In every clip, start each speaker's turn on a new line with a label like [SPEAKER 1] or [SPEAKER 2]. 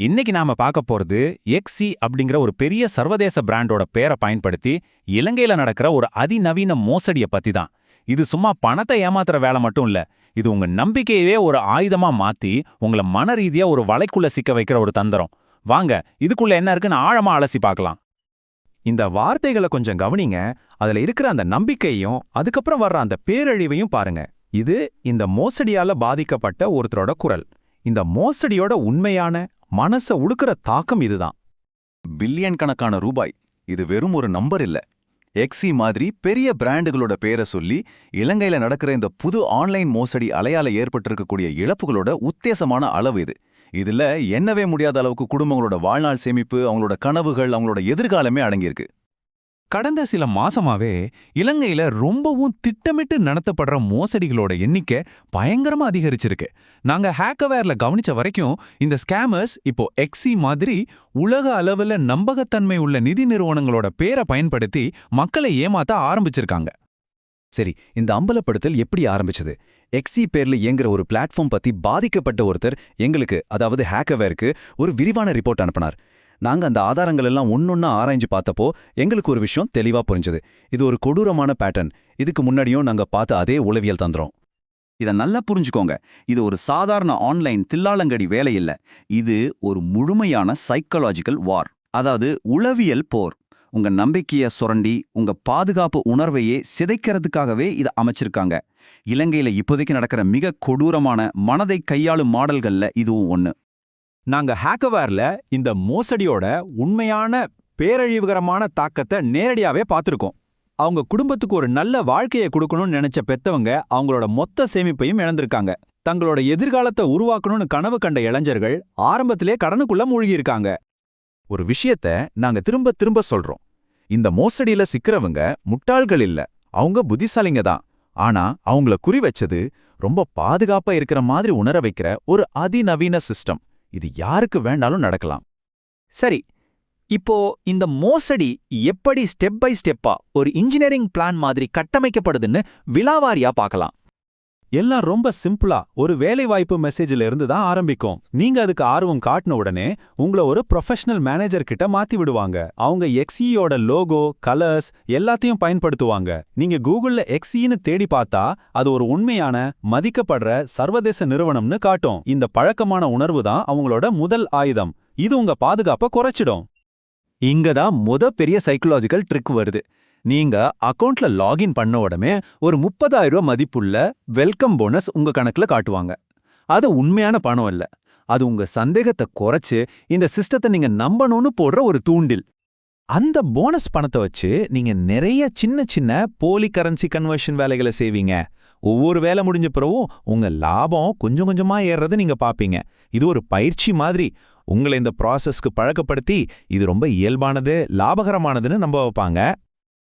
[SPEAKER 1] இன்னைக்கு நாம பார்க்க போறது எக்ஸி அப்படிங்கிற ஒரு பெரிய சர்வதேச பிராண்டோட பேரை பயன்படுத்தி இலங்கையில நடக்கிற ஒரு அதிநவீன மோசடிய பத்தி தான் இது சும்மா பணத்தை ஏமாத்துற வேலை மட்டும் இல்ல இது உங்க நம்பிக்கையவே ஒரு ஆயுதமா மாத்தி உங்கள மன ரீதியா ஒரு வலைக்குள்ள சிக்க வைக்கிற ஒரு தந்திரம். வாங்க இதுக்குள்ள என்ன இருக்குன்னு ஆழமா அலசி பார்க்கலாம்.
[SPEAKER 2] இந்த வார்த்தைகளை கொஞ்சம் கவனிங்க அதுல இருக்கிற அந்த நம்பிக்கையும் அதுக்கப்புறம் வர்ற அந்த பேரழிவையும் பாருங்க. இது இந்த மோசடியால பாதிக்கப்பட்ட ஒருத்தரோட குரல். இந்த மோசடியோட உண்மையான மனச உடுக்கிற தாக்கம் இதுதான்.
[SPEAKER 3] பில்லியன் கணக்கான ரூபாய். இது வெறும் ஒரு நம்பர் இல்ல. எக்ஸி மாதிரி பெரிய பிராண்டுகளோட பேரை சொல்லி இலங்கையில நடக்கிற இந்த புது ஆன்லைன் மோசடி அலையால ஏற்பட்டிருக்கக்கூடிய இழப்புகளோட உத்தேசமான அளவு இது. இதுல எண்ணவே முடியாத அளவுக்கு குடும்பங்களோட வாழ்நாள் சேமிப்பு அவங்களோட கனவுகள் அவங்களோட எதிர்காலமே அடங்கியிருக்கு.
[SPEAKER 2] கடந்த சில மாசமாவே இலங்கையில ரொம்பவும் திட்டமிட்டு நடத்தப்படுற மோசடிகளோட எண்ணிக்கை பயங்கரமா அதிகரிச்சிருக்கு. நாங்க ஹேக்கவேர்ல கவனிச்ச வரைக்கும் இந்த ஸ்கேமர்ஸ் இப்போ எக்ஸி மாதிரி உலக அளவுல நம்பகத்தன்மை உள்ள நிதி நிறுவனங்களோட பேரை பயன்படுத்தி மக்களை ஏமாத்த ஆரம்பிச்சிருக்காங்க.
[SPEAKER 4] சரி இந்த அம்பலப்படுத்தல் எப்படி ஆரம்பிச்சது? எக்ஸி பேர்ல இயங்குற ஒரு பிளாட்ஃபார்ம் பத்தி பாதிக்கப்பட்ட ஒருத்தர் எங்களுக்கு அதாவது ஹேக்கவேருக்கு ஒரு விரிவான ரிப்போர்ட் அனுப்பினார். நாங்க அந்த ஆதாரங்கள் எல்லாம் ஒன்னொன்னா ஆராய்ஞ்சு பார்த்தப்போ எங்களுக்கு ஒரு விஷயம் தெளிவா புரிஞ்சது. இது ஒரு கொடூரமான பேட்டர்ன் இதுக்கு முன்னாடியும் நாங்க பார்த்த அதே உளவியல் தந்திரம்.
[SPEAKER 5] இத நல்லா புரிஞ்சுக்கோங்க. இது ஒரு சாதாரண ஆன்லைன் தில்லாலங்கடி வேலை இல்ல. இது ஒரு முழுமையான சைக்கலாஜிக்கல் வார் அதாவது உளவியல் போர். உங்க நம்பிக்கைய சுரண்டி உங்க பாதுகாப்பு உணர்வையே சிதைக்கிறதுக்காகவே இதை அமைச்சிருக்காங்க. இலங்கையில இப்போதைக்கு நடக்கிற மிக கொடூரமான மனதை கையாளும் மாடல்கள்ல இதுவும் ஒன்று
[SPEAKER 2] நாங்க ஹேக்கவேர்ல இந்த மோசடியோட உண்மையான பேரழிவுகரமான தாக்கத்தை நேரடியாவே பார்த்துருக்கோம். அவங்க குடும்பத்துக்கு ஒரு நல்ல வாழ்க்கையை கொடுக்கணும்னு நினைச்ச பெத்தவங்க அவங்களோட மொத்த சேமிப்பையும் இழந்திருக்காங்க. தங்களோட எதிர்காலத்தை உருவாக்கணும்னு கனவு கண்ட இளைஞர்கள் ஆரம்பத்திலே கடனுக்குள்ள மூழ்கியிருக்காங்க.
[SPEAKER 6] ஒரு விஷயத்த நாங்க திரும்ப திரும்ப சொல்றோம். இந்த மோசடியில சிக்கிறவங்க முட்டாள்கள் இல்ல. அவங்க புத்திசாலிங்க தான். ஆனா அவங்கள குறி வச்சது ரொம்ப பாதுகாப்பா இருக்கிற மாதிரி உணர வைக்கிற ஒரு அதிநவீன சிஸ்டம். இது யாருக்கு வேண்டாலும் நடக்கலாம்.
[SPEAKER 1] சரி இப்போ இந்த மோசடி எப்படி ஸ்டெப் பை ஸ்டெப்பா ஒரு இன்ஜினியரிங் பிளான் மாதிரி கட்டமைக்கப்படுதுன்னு விலாவாரியா பார்க்கலாம்.
[SPEAKER 2] எல்லாம் ரொம்ப சிம்பிளா ஒரு வேலைவாய்ப்பு மெசேஜ்ல இருந்து தான் ஆரம்பிக்கும். நீங்க அதுக்கு ஆர்வம் காட்டின உடனே உங்கள ஒரு ப்ரொஃபஷனல் மேனேஜர் கிட்ட மாத்தி விடுவாங்க. அவங்க எக்ஸியோட லோகோ கலர்ஸ் எல்லாத்தையும் பயன்படுத்துவாங்க. நீங்க கூகுள்ல எக்ஸின்னு தேடி பார்த்தா அது ஒரு உண்மையான மதிக்கப்படுற சர்வதேச நிறுவனம்னு காட்டும். இந்த பழக்கமான உணர்வு தான் அவங்களோட முதல் ஆயுதம். இது உங்க பாதுகாப்பை குறைச்சிடும்.
[SPEAKER 4] இங்க தான் முத பெரிய சைக்கலாஜிக்கல் ட்ரிக் வருது. நீங்க அக்கவுண்ட்ல லாகின் பண்ண உடனே ஒரு முப்பதாயிரம் ரூபாய் மதிப்புள்ள வெல்கம் போனஸ் உங்க கணக்குல காட்டுவாங்க. அது உண்மையான பணம் இல்ல. அது உங்க சந்தேகத்தை குறைச்சு இந்த சிஸ்டத்தை நீங்க நம்பணும்னு போடுற ஒரு தூண்டில்.
[SPEAKER 6] அந்த போனஸ் பணத்தை வச்சு நீங்க நிறைய சின்ன சின்ன போலி கரன்சி கன்வர்ஷன் வேலைகளை செய்வீங்க. ஒவ்வொரு வேலை முடிஞ்ச பிறவும் உங்க லாபம் கொஞ்சம் கொஞ்சமா ஏறுறது நீங்க பாப்பீங்க. இது ஒரு பயிற்சி மாதிரி. உங்களை இந்த ப்ராசஸ்க்கு பழக்கப்படுத்தி இது ரொம்ப இயல்பானது லாபகரமானதுன்னு நம்ப வைப்பாங்க.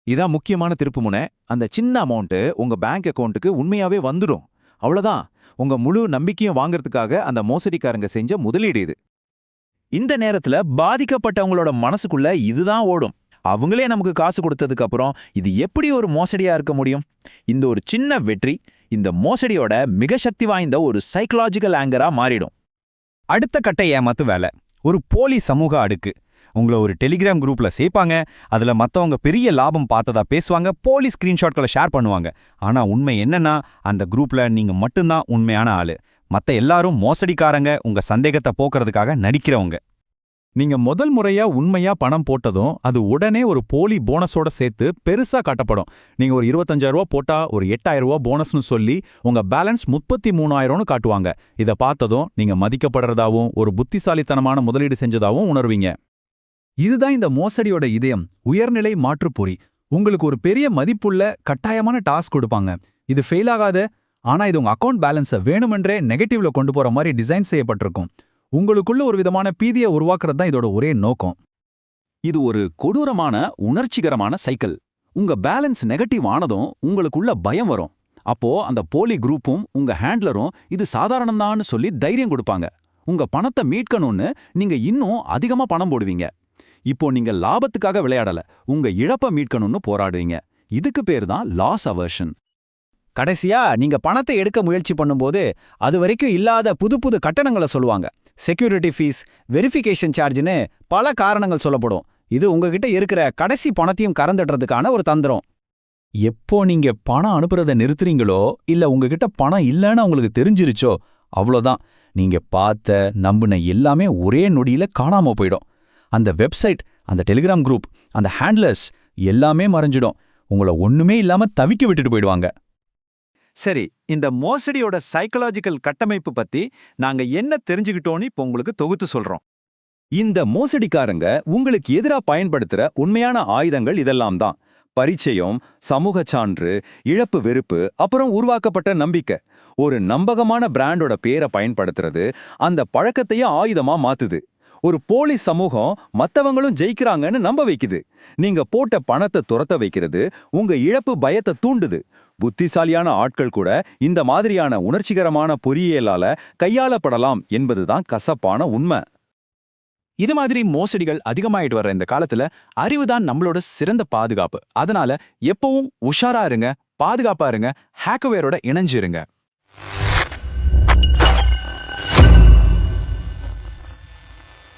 [SPEAKER 3] இதான் முக்கியமான திருப்புமுனை அந்த சின்ன அமௌண்ட்டு உங்க பேங்க் அக்கௌண்ட்டுக்கு உண்மையாவே வந்துடும் அவ்வளோதான் உங்க முழு நம்பிக்கையும் வாங்கிறதுக்காக அந்த மோசடிக்காரங்க செஞ்ச முதலீடு இது.
[SPEAKER 1] இந்த நேரத்துல பாதிக்கப்பட்டவங்களோட மனசுக்குள்ள இதுதான் ஓடும். அவங்களே நமக்கு காசு கொடுத்ததுக்கு அப்புறம் இது எப்படி ஒரு மோசடியா இருக்க முடியும்? இந்த ஒரு சின்ன வெற்றி இந்த மோசடியோட மிக சக்தி வாய்ந்த ஒரு சைக்கலாஜிக்கல் ஆங்கரா மாறிடும்.
[SPEAKER 2] அடுத்த கட்ட ஏமாத்து வேலை. ஒரு போலி சமூக அடுக்கு. உங்களை ஒரு டெலிகிராம் குரூப்ல சேர்ப்பாங்க அதுல மத்தவங்க பெரிய லாபம் பார்த்ததா பேசுவாங்க. போலி ஸ்க்ரீன்ஷாட்களை ஷேர் பண்ணுவாங்க. ஆனா உண்மை என்னன்னா அந்த குரூப்ல நீங்க மட்டும்தான் உண்மையான ஆளு. மத்த எல்லாரும் மோசடிக்காரங்க உங்க சந்தேகத்தை போக்குறதுக்காக நடிக்கிறவங்க. நீங்க முதல் முறையா உண்மையா பணம் போட்டதும் அது உடனே ஒரு போலி போனஸோட சேர்த்து பெருசா காட்டப்படும். நீங்க ஒரு 25000 ரூபா போட்டா ஒரு 8000 ரூபா போனஸ்னு சொல்லி உங்க பேலன்ஸ் முப்பத்தி மூணாயிரம்னு காட்டுவாங்க. இத பார்த்ததும் நீங்க மதிக்கப்படுறதாவும் ஒரு புத்திசாலித்தனமான முதலீடு செஞ்சதாவும் உணர்வீங்க. இதுதான் இந்த மோசடியோட இதயம். உயர்நிலை மாற்றுப்பொறி. உங்களுக்கு ஒரு பெரிய மதிப்புள்ள கட்டாயமான டாஸ்க் கொடுப்பாங்க. இது ஃபெயில் ஆகாத ஆனா இது உங்க அக்கவுண்ட் பேலன்ஸை வேணுமென்றே நெகட்டிவ்ல கொண்டு போற மாதிரி டிசைன் செய்யப்பட்டிருக்கும். உங்களுக்குள்ள ஒரு விதமான பீதியை உருவாக்குறது தான் இதோட ஒரே நோக்கம்.
[SPEAKER 3] இது ஒரு கொடூரமான உணர்ச்சிகரமான சைக்கிள் உங்க பேலன்ஸ் நெகட்டிவ் ஆனதும் உங்களுக்குள்ள பயம் வரும். அப்போ அந்த போலி குரூப்பும் உங்க ஹேண்ட்லரும் இது சாதாரணம்தான்னு சொல்லி தைரியம் கொடுப்பாங்க. உங்க பணத்தை மீட்கணும்னு நீங்க இன்னும் அதிகமா பணம் போடுவீங்க. இப்போ நீங்க லாபத்துக்காக விளையாடல உங்க இழப்பை மீட்கணும்னு போராடுவீங்க இதுக்கு பேர் தான் லாஸ் அவர்ஷன்
[SPEAKER 2] கடைசியா நீங்க பணத்தை எடுக்க முயற்சி பண்ணும்போது அது வரைக்கும் இல்லாத புது புது கட்டணங்களை சொல்லுவாங்க. செக்யூரிட்டி ஃபீஸ் வெரிஃபிகேஷன் சார்ஜ்னு பல காரணங்கள் சொல்லப்படும். இது உங்ககிட்ட இருக்கிற கடைசி பணத்தையும் கறந்துடுறதுக்கான ஒரு தந்திரம்.
[SPEAKER 6] எப்போ நீங்க பணம் அனுப்புறத நிறுத்துறீங்களோ இல்ல உங்ககிட்ட பணம் இல்லைன்னு உங்களுக்கு தெரிஞ்சிருச்சோ அவ்வளோதான் நீங்க பார்த்த நம்பின எல்லாமே ஒரே நொடியில காணாம போயிடும். அந்த வெப்சைட் அந்த டெலிகிராம் குரூப் அந்த ஹேண்ட்லர்ஸ் எல்லாமே மறைஞ்சிடும். உங்களை ஒண்ணுமே இல்லாம தவிக்க விட்டுட்டு போயிடுவாங்க.
[SPEAKER 2] சரி இந்த மோசடியோட சைக்கலாஜிக்கல் கட்டமைப்பு பத்தி நாங்க என்ன தெரிஞ்சுக்கிட்டோன்னு இப்போ உங்களுக்கு தொகுத்து சொல்றோம்.
[SPEAKER 3] இந்த மோசடிக்காரங்க உங்களுக்கு எதிரா பயன்படுத்துற உண்மையான ஆயுதங்கள் இதெல்லாம் தான். பரிச்சயம் சமூக சான்று இழப்பு வெறுப்பு அப்புறம் உருவாக்கப்பட்ட நம்பிக்கை. ஒரு நம்பகமான பிராண்டோட பேரை பயன்படுத்துறது அந்த பழக்கத்தையே ஆயுதமா மாத்துது. ஒரு போலி சமூகம் மத்தவங்களும் ஜெயிக்கிறாங்கன்னு நம்ப வைக்குது. நீங்க போட்ட பணத்தை துரத்த வைக்கிறது உங்க இழப்பு பயத்தை தூண்டுது. புத்திசாலியான ஆட்கள் கூட இந்த மாதிரியான உணர்ச்சிகரமான பொறியியலால கையாளப்படலாம் என்பதுதான் கசப்பான உண்மை.
[SPEAKER 7] இது மாதிரி மோசடிகள் அதிகமாயிட்டு வர்ற இந்த காலத்துல அறிவுதான் நம்மளோட சிறந்த பாதுகாப்பு. அதனால எப்பவும் உஷாரா இருங்க பாதுகாப்பா இருங்க ஹேக்கவேரோட இணைஞ்சிருங்க.